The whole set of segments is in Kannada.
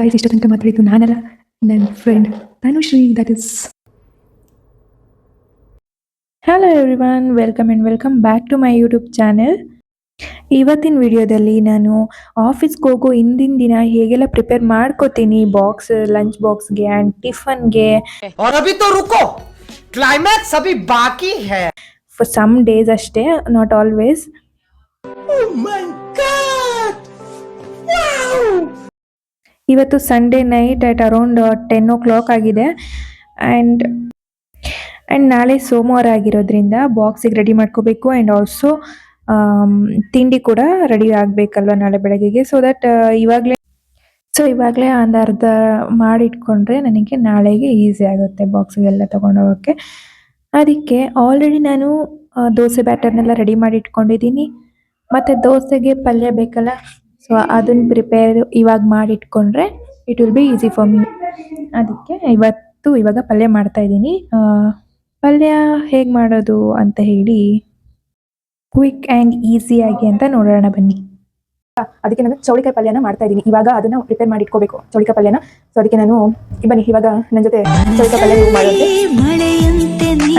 ಗೈಸ್ ಇಷ್ಟ ತನಕ ಮಾತಾಡಿದ್ದು ನಾನಲ್ಲ ನನ್ನ friend Tanushree that is hello everyone welcome and welcome back to my YouTube channel ಇವತ್ತಿನ ವಿಡಿಯೋದಲ್ಲಿ ನಾನು ಆಫೀಸ್ಗೆ ಹೋಗೋ ಹಿಂದಿನ ದಿನ ಹೇಗೆಲ್ಲ ಪ್ರಿಪೇರ್ ಮಾಡ್ಕೋತೀನಿ ಬಾಕ್ಸ್ ಲಂಚ್ ಬಾಕ್ಸ್ಗೆ ಆ್ಯಂಡ್ ಟಿಫನ್ಗೆ ಕ್ಲೈಮ್ಯಾಕ್ಸ್ ಅಭಿ ಬಾಕಿ ಹೇ ಫಾರ್ ಸಮ್ ಡೇಸ್ ಅಷ್ಟೇ ನಾಟ್ ಆಲ್ವೇಸ್ ಇವತ್ತು Sunday night at around ten o'clock ಆಗಿದೆ. ಆ್ಯಂಡ್ ಆ್ಯಂಡ್ ನಾಳೆ ಸೋಮವಾರ ಆಗಿರೋದ್ರಿಂದ ಬಾಕ್ಸಿಗೆ ರೆಡಿ ಮಾಡ್ಕೋಬೇಕು ಆ್ಯಂಡ್ ಆಲ್ಸೋ ತಿಂಡಿ ಕೂಡ ರೆಡಿ ಆಗಬೇಕಲ್ವ ನಾಳೆ ಬೆಳಗ್ಗೆಗೆ. ಸೊ ದಟ್ ಇವಾಗಲೇ ಸೊ ಇವಾಗಲೇ ಒಂದು ಅರ್ಧ ಮಾಡಿಟ್ಕೊಂಡ್ರೆ ನನಗೆ ನಾಳೆಗೆ ಈಸಿ ಆಗುತ್ತೆ ಬಾಕ್ಸಿಗೆಲ್ಲ ತೊಗೊಂಡೋಗೋಕ್ಕೆ. ಅದಕ್ಕೆ ಆಲ್ರೆಡಿ ನಾನು ಆ, ದೋಸೆ ಬ್ಯಾಟರ್ನೆಲ್ಲ ರೆಡಿ ಮಾಡಿ ಇಟ್ಕೊಂಡಿದ್ದೀನಿ ಮತ್ತು ದೋಸೆಗೆ ಪಲ್ಯ ಬೇಕಲ್ಲ? ಸೊ ಅದನ್ನ ಪ್ರಿಪೇರ್ ಇವಾಗ ಮಾಡಿಟ್ಕೊಂಡ್ರೆ it will be easy for me ಅದಕ್ಕೆ ಇವತ್ತು ಇವಾಗ ಪಲ್ಯ ಮಾಡ್ತಾ ಇದ್ದೀನಿ. ಪಲ್ಯ ಹೇಗೆ ಮಾಡೋದು ಅಂತ ಹೇಳಿ ಕ್ವಿಕ್ ಆ್ಯಂಡ್ ಈಸಿಯಾಗಿ ಅಂತ ನೋಡೋಣ ಬನ್ನಿ. ಅದಕ್ಕೆ ನಾನು ಚೌಳಿಕಾಯಿ ಪಲ್ಯನ ಮಾಡ್ತಾ ಇದ್ದೀನಿ. ಇವಾಗ ಅದನ್ನ ಪ್ರಿಪೇರ್ ಮಾಡಿ ಇಟ್ಕೋಬೇಕು ಚೌಳಿಕಾಯಿ ಪಲ್ಯನ. ಸೊ ಅದಕ್ಕೆ ನಾನು ಬನ್ನಿ ಇವಾಗ ನನ್ನ ಜೊತೆ ಚೌಳಿಕಾಯಿ ಪಲ್ಯ ಮಾಡೋದು.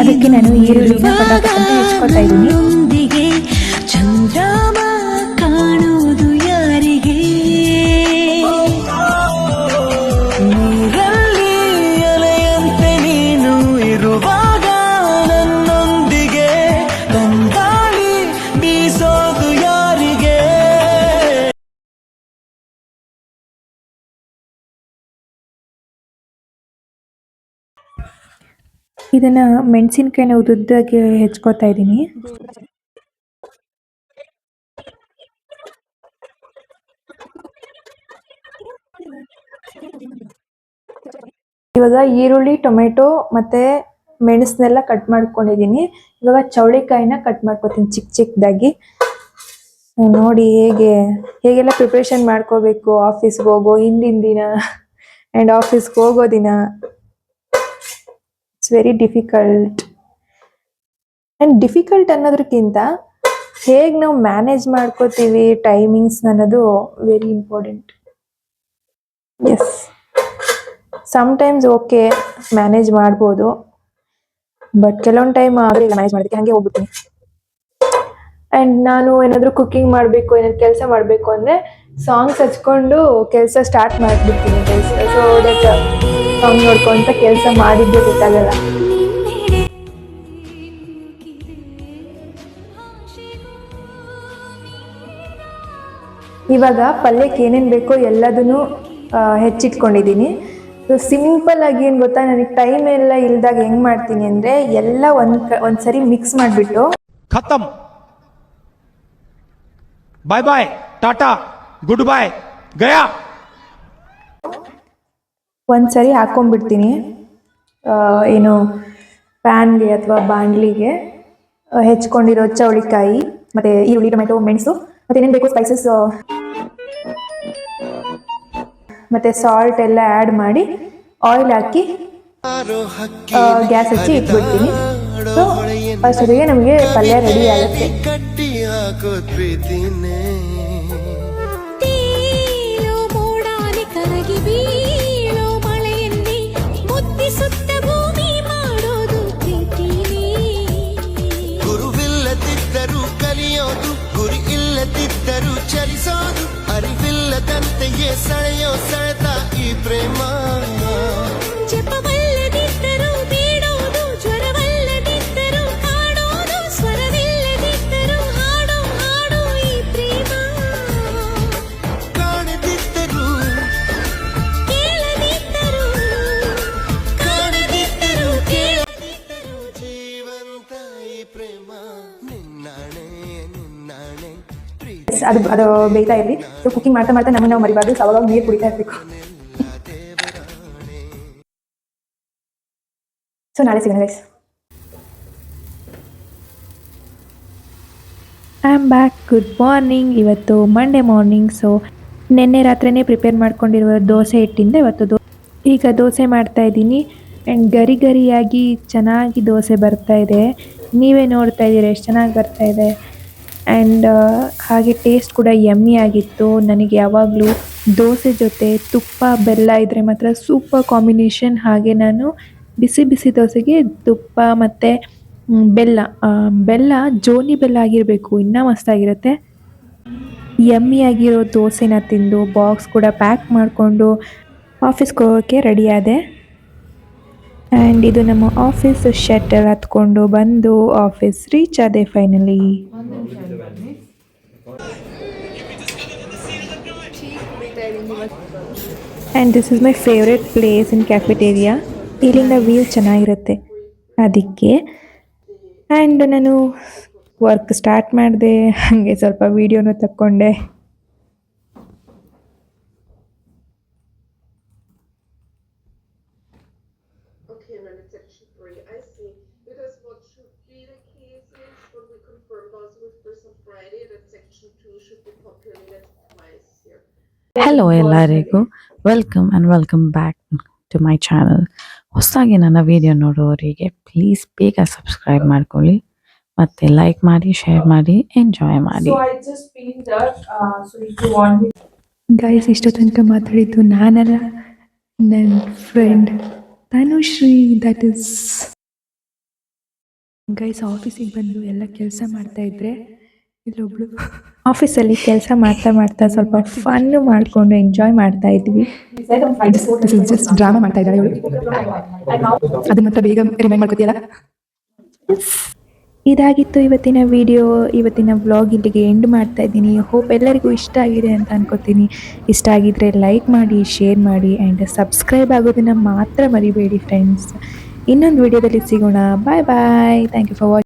ಅದಕ್ಕೆ ನಾನು ಈರುಳ್ಳಿ ಹೆಚ್ಕೊಳ್ತಾ ಇದ್ದೀನಿ. ಇದನ್ನ ಮೆಣಸಿನಕಾಯಿನ ಉದ್ದುದ್ದಾಗಿ ಹೆಚ್ಕೊತಾ ಇದ್ದೀನಿ. ಇವಾಗ ಈರುಳ್ಳಿ, ಟೊಮೆಟೊ ಮತ್ತೆ ಮೆಣಸನ್ನೆಲ್ಲ ಕಟ್ ಮಾಡ್ಕೊಂಡಿದ್ದೀನಿ. ಇವಾಗ ಚೌಳಿಕಾಯಿನ ಕಟ್ ಮಾಡ್ಕೊತೀನಿ ಚಿಕ್ಕ ಚಿಕ್ಕದಾಗಿ ನೋಡಿ ಹೇಗೆ, ಹೇಗೆಲ್ಲ ಪ್ರಿಪ್ರೇಷನ್ ಮಾಡ್ಕೋಬೇಕು ಆಫೀಸ್ಗೆ ಹೋಗೋ ಹಿಂದಿನ ದಿನ ಆ್ಯಂಡ್ ಆಫೀಸ್ಗೆ ಹೋಗೋ ದಿನ. ವೆರಿ ಡಿಫಿಕಲ್ಟ್ ಆ್ಯಂಡ್ ಡಿಫಿಕಲ್ಟ್ ಅನ್ನೋದಕ್ಕಿಂತ ಹೇಗೆ ನಾವು ಮ್ಯಾನೇಜ್ ಮಾಡ್ಕೋತೀವಿ ಟೈಮಿಂಗ್ಸ್ ಅನ್ನೋದು very important yes sometimes okay manage ಮಾಡ್ಬೋದು. ಬಟ್ ಕೆಲವೊಂದು ಟೈಮ್ ಆಗಲಿಲ್ಲ ಮ್ಯಾನೇಜ್ ಮಾಡೋದಕ್ಕೆ ಹಾಗೆ ಹೋಗ್ಬಿಡ್ತೀನಿ. ಆ್ಯಂಡ್ ನಾನು ಏನಾದರೂ ಕುಕ್ಕಿಂಗ್ ಮಾಡಬೇಕು, ಏನಾದ್ರು ಕೆಲಸ ಮಾಡಬೇಕು ಅಂದರೆ ಸಾಂಗ್ಸ್ ಹಚ್ಕೊಂಡು ಕೆಲಸ ಸ್ಟಾರ್ಟ್ ಮಾಡಿಬಿಡ್ತೀನಿ ಕೆಲಸ ಸೊ ದಟ್ ಸಾಂಗ್ ನೋಡ್ಕೊಂತ ಕೆಲಸ ಮಾಡಿದ್ದು ಗೊತ್ತಾಗಲ್ಲ. ಇವಾಗ ಪಲ್ಯಕ್ಕೆ ಏನೇನು ಬೇಕೋ ಎಲ್ಲದನ್ನು ಹೆಚ್ಚಿಟ್ಕೊಂಡಿದ್ದೀನಿ. ಸೊ ಸಿಂಪಲ್ ಆಗಿ ಏನು ಗೊತ್ತಾ? ನನಗೆ ಟೈಮ್ ಎಲ್ಲ ಇಲ್ದಾಗ ಹೆಂಗ್ ಮಾಡ್ತೀನಿ ಅಂದರೆ ಎಲ್ಲ ಒಂದು ಒಂದು ಸರಿ ಮಿಕ್ಸ್ ಮಾಡಿಬಿಟ್ಟು ಖತಮ್. ಬಾಯ್ ಬಾಯ್ ಟಾಟಾ ಗುಡ್ ಬಾಯ್ ಗಯಾ. ಒಂದ್ಸರಿ ಹಾಕೊಂಡ್ಬಿಡ್ತೀನಿ. ಏನು ಪ್ಯಾನ್ಗೆ ಅಥವಾ ಬಾಂಡ್ಲಿಗೆ ಹೆಚ್ಕೊಂಡಿರೋ ಚೌಳಿಕಾಯಿ ಮತ್ತೆ ಈರುಳ್ಳಿ ಟೊಮೆಟೊ ಮೆಣಸು ಮತ್ತೆ ಏನೇನು ಬೇಕು ಸ್ಪೈಸಸ್ ಮತ್ತೆ ಸಾಲ್ಟ್ ಎಲ್ಲ ಆ್ಯಡ್ ಮಾಡಿ ಆಯಿಲ್ ಹಾಕಿ ಗ್ಯಾಸ್ ಹಚ್ಚಿ ಇಟ್ಬಿಡ್ತೀನಿ. ಅಷ್ಟೊತ್ತಿಗೆ ನಮಗೆ ಪಲ್ಯ ರೆಡಿ ಆಗುತ್ತೆ. सळयो सळता ई प्रेमा ಅದು ಅದು ಬೇಯ್ತಾ ಇರಲಿ. ಸೊ ಕುಕಿಂಗ್ ಮಾಡ್ತಾ ಮಾಡ್ತಾ ನಮಗೆ ನಾವು ಮರಿಬಾರ್ದು. ಸೊ ಅವಾಗ ನೀರು ಕುಡಿತಾ ಇರಬೇಕು. ಸೊ ನಾಳೆ ಸಿಗೋಣ guys I am back good morning ಇವತ್ತು ಮಂಡೇ ಮಾರ್ನಿಂಗ್ ಸೊ ನಿನ್ನೆ ರಾತ್ರಿನೇ ಪ್ರಿಪೇರ್ ಮಾಡ್ಕೊಂಡಿರುವ ದೋಸೆ ಹಿಟ್ಟಿಂದ ಇವತ್ತು ದೋ, ಈಗ ದೋಸೆ ಮಾಡ್ತಾ ಇದ್ದೀನಿ. ಆ್ಯಂಡ್ ಗರಿ ಗರಿಯಾಗಿ ಚೆನ್ನಾಗಿ ದೋಸೆ ಬರ್ತಾ ಇದೆ. ನೀವೇ ನೋಡ್ತಾ ಇದ್ದೀರಾ? ಎಷ್ಟು ಚೆನ್ನಾಗಿ ಬರ್ತಾ ಇದೆ? ಆ್ಯಂಡ್ ಹಾಗೆ ಟೇಸ್ಟ್ ಕೂಡ ಯಮ್ಮಿ ಆಗಿತ್ತು. ನನಗೆ ಯಾವಾಗಲೂ ದೋಸೆ ಜೊತೆ ತುಪ್ಪ, ಬೆಲ್ಲ ಇದ್ದರೆ ಮಾತ್ರ ಸೂಪರ್ ಕಾಂಬಿನೇಷನ್ ಹಾಗೆ ನಾನು ಬಿಸಿ ಬಿಸಿ ದೋಸೆಗೆ ತುಪ್ಪ ಮತ್ತು ಬೆಲ್ಲ ಬೆಲ್ಲ, ಜೋನಿ ಬೆಲ್ಲ ಆಗಿರಬೇಕು. ಇನ್ನೂ ಮಸ್ತಾಗಿರುತ್ತೆ. ಯಮ್ಮಿ ಆಗಿರೋ ದೋಸೆನ ತಿಂದು ಬಾಕ್ಸ್ ಕೂಡ ಪ್ಯಾಕ್ ಮಾಡಿಕೊಂಡು ಆಫೀಸ್ಗೆ ಹೋಗೋಕ್ಕೆ ರೆಡಿ ಆದೆ. ಆ್ಯಂಡ್ ಇದು ನಮ್ಮ ಆಫೀಸ್ ಶಟರ್ ಹತ್ಕೊಂಡು ಬಂದು ಆಫೀಸ್ ರೀಚ್ ಆದೆ finally and this is my favourite place in cafeteria ಇಲ್ಲಿಂದ ವ್ಯೂ ಚೆನ್ನಾಗಿರುತ್ತೆ. ಅದಕ್ಕೆ. ಆ್ಯಂಡ್ ನಾನು ವರ್ಕ್ ಸ್ಟಾರ್ಟ್ ಮಾಡಿದೆ, ಹಾಗೆ ಸ್ವಲ್ಪ ವೀಡಿಯೋನು ತಕ್ಕೊಂಡೆ. Okay, when it's section three, I see. Because what should be the case is, what we confirmed also with person Friday, that section two should be populated twice here. Hello ಎಲ್ಲರಿಗೂ welcome and welcome back to my channel ಹೊಸದಾಗಿ ನನ್ನ ವಿಡಿಯೋ ನೋಡೋರಿಗೆ ಪ್ಲೀಸ್ ಬೇಗ ಸಬ್ಸ್ಕ್ರೈಬ್ ಮಾಡ್ಕೊಳ್ಳಿ ಮತ್ತು ಲೈಕ್ ಮಾಡಿ ಶೇರ್ ಮಾಡಿ ಎಂಜಾಯ್ ಮಾಡಿ ಗೈಸ್ ಇಷ್ಟೋ ತನಕ ಮಾತಾಡಿದ್ದು ನಾನಲ್ಲ ನನ್ನ friend Tanushree that is guys ಆಫೀಸಿಗೆ ಬಂದು ಎಲ್ಲ ಕೆಲಸ ಮಾಡ್ತಾ ಇದ್ರೆ ಇಲ್ಲೊಬ್ಳು ಆಫೀಸಲ್ಲಿ ಕೆಲಸ ಮಾಡ್ತಾ ಮಾಡ್ತಾ ಸ್ವಲ್ಪ ಫನ್ ಮಾಡ್ಕೊಂಡು ಎಂಜಾಯ್ ಮಾಡ್ತಾ ಇದ್ವಿ. ಜಸ್ಟ್ ಡ್ರಾಮಾ ಮಾಡ್ತಾ ಇದ್ದಾಳೆ ಅದನ್ನ ಬೇಗ ರಿಮೈಂಡ್ ಮಾಡ್ಕೋತೀಯಲ್ಲ? ಇದಾಗಿತ್ತು ಇವತ್ತಿನ ವಿಡಿಯೋ ಇವತ್ತಿನ ವ್ಲಾಗ್ ಇಲ್ಲಿಗೆ ಎಂಡ್ ಮಾಡ್ತಾ ಇದ್ದೀನಿ. ಹೋಪ್ ಎಲ್ಲರಿಗೂ ಇಷ್ಟ ಆಗಿದೆ ಅಂತ ಅನ್ಕೋತೀನಿ. ಇಷ್ಟ ಆಗಿದ್ರೆ ಲೈಕ್ ಮಾಡಿ ಶೇರ್ ಮಾಡಿ ಆ್ಯಂಡ್ ಸಬ್ಸ್ಕ್ರೈಬ್ ಆಗೋದನ್ನು ಮಾತ್ರ ಮರಿಬೇಡಿ ಫ್ರೆಂಡ್ಸ್ ಇನ್ನೊಂದು ವಿಡಿಯೋದಲ್ಲಿ ಸಿಗೋಣ. Bye bye thank you for watching